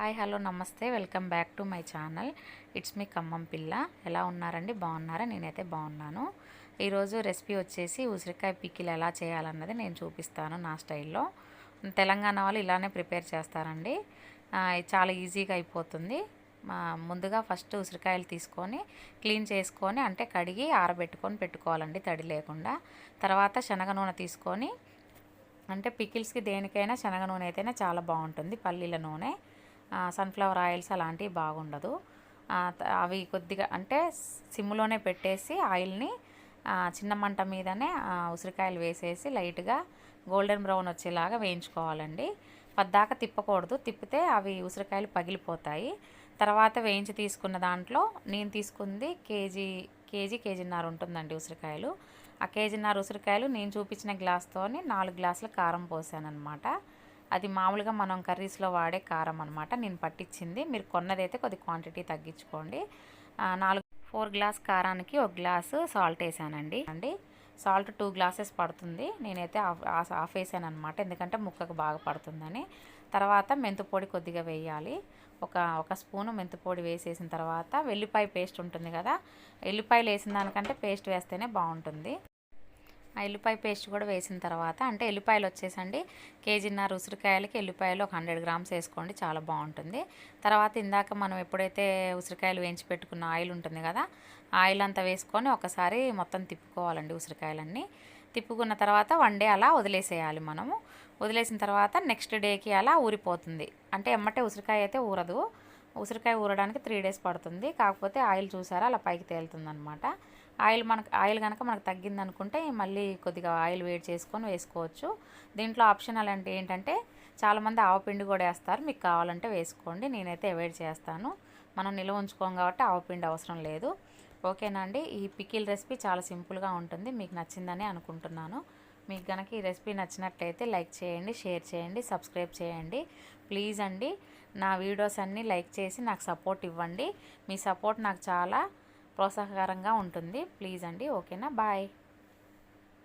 Hi hello namaste. Welcome back to my channel. It's మీ ఖమ్మం పిల్ల. ఎలా ఉన్నారండి? బాగున్నారా? నేనైతే బాగున్నాను. ఈరోజు రెసిపీ వచ్చేసి ఉసిరికాయ పిక్కిలు ఎలా చేయాలన్నది నేను చూపిస్తాను నా స్టైల్లో. తెలంగాణ వాళ్ళు ఇలానే ప్రిపేర్ చేస్తారండి. చాలా ఈజీగా అయిపోతుంది. ముందుగా ఫస్ట్ ఉసిరికాయలు తీసుకొని క్లీన్ చేసుకొని అంటే కడిగి ఆరబెట్టుకొని పెట్టుకోవాలండి తడి లేకుండా. తర్వాత శనగ నూనె తీసుకొని అంటే పికిల్స్కి దేనికైనా శనగ నూనె అయితేనే చాలా బాగుంటుంది పల్లీల నూనె. సన్ఫ్లవర్ ఆయిల్స్ అలాంటివి బాగుండదు. అవి కొద్దిగా అంటే సిమ్లోనే పెట్టేసి ఆయిల్ని చిన్న మంట మీదనే ఉసిరికాయలు వేసేసి లైట్గా గోల్డెన్ బ్రౌన్ వచ్చేలాగా వేయించుకోవాలండి. పద్దాక తిప్పకూడదు. తిప్పితే అవి ఉసిరికాయలు పగిలిపోతాయి. తర్వాత వేయించి తీసుకున్న దాంట్లో నేను తీసుకుంది కేజీ కేజీ కేజీన్నర ఉంటుందండి ఉసిరికాయలు. ఆ కేజీన్నర ఉసిరికాయలు నేను చూపించిన గ్లాస్తోని నాలుగు గ్లాసుల కారం పోసానమాట అది మామూలుగా మనం కర్రీస్లో వాడే కారం అనమాట నేను పట్టించింది. మీరు కొన్నదైతే కొద్ది క్వాంటిటీ తగ్గించుకోండి. నాలుగు ఫోర్ గ్లాస్ కారానికి ఒక గ్లాసు సాల్ట్ వేసానండి. అండి సాల్ట్ టూ గ్లాసెస్ పడుతుంది. నేనైతే ఆఫ్ ఆఫ్ వేసాను అనమాట ఎందుకంటే ముక్కకు బాగా పడుతుందని. తర్వాత మెంతు పొడి కొద్దిగా వేయాలి. ఒక ఒక స్పూను మెంతు పొడి వేసేసిన తర్వాత వెల్లిపాయ పేస్ట్ ఉంటుంది కదా వెల్లిపాయలు వేసిన దానికంటే పేస్ట్ వేస్తేనే బాగుంటుంది. ఎల్లిపాయ పేస్ట్ కూడా వేసిన తర్వాత అంటే ఎల్లిపాయలు వచ్చేసండి. కేజీన్నర ఉసిరికాయలకి ఎల్లిపాయలు ఒక హండ్రెడ్ గ్రామ్స్ వేసుకోండి చాలా బాగుంటుంది. తర్వాత ఇందాక మనం ఎప్పుడైతే ఉసిరికాయలు వేయించి పెట్టుకున్న ఆయిల్ ఉంటుంది కదా ఆయిల్ అంతా వేసుకొని ఒకసారి మొత్తం తిప్పుకోవాలండి ఉసిరికాయలన్నీ. తిప్పుకున్న తర్వాత వన్ డే అలా వదిలేసేయాలి మనము. వదిలేసిన తర్వాత నెక్స్ట్ డేకి అలా ఊరిపోతుంది. అంటే ఎమ్మటే ఉసిరికాయ అయితే ఊరదు. ఉసిరికాయ ఊరడానికి త్రీ డేస్ పడుతుంది. కాకపోతే ఆయిల్ చూసారా అలా పైకి తేలుతుంది ఆయిల్ మనకు ఆయిల్ కనుక మనకు తగ్గింది అనుకుంటే మళ్ళీ కొద్దిగా ఆయిల్ వేడి చేసుకొని వేసుకోవచ్చు. దీంట్లో ఆప్షనల్ అంటే ఏంటంటే చాలామంది ఆవపిండి కూడా వేస్తారు. మీకు కావాలంటే వేసుకోండి. నేనైతే అవాయిడ్ చేస్తాను. మనం నిల్వ ఉంచుకోం కాబట్టి ఆవపిండి అవసరం లేదు. ఓకేనా అండి? ఈ పికిల్ రెసిపీ చాలా సింపుల్గా ఉంటుంది. మీకు నచ్చిందని అనుకుంటున్నాను. మీకు కనుక ఈ రెసిపీ నచ్చినట్లయితే లైక్ చేయండి షేర్ చేయండి సబ్స్క్రైబ్ చేయండి. ప్లీజ్ అండి నా వీడియోస్ అన్నీ లైక్ చేసి నాకు సపోర్ట్ ఇవ్వండి. మీ సపోర్ట్ నాకు చాలా ప్రోత్సాహకరంగా ఉంటుంది. ప్లీజ్ అండి. ఓకేనా? బాయ్.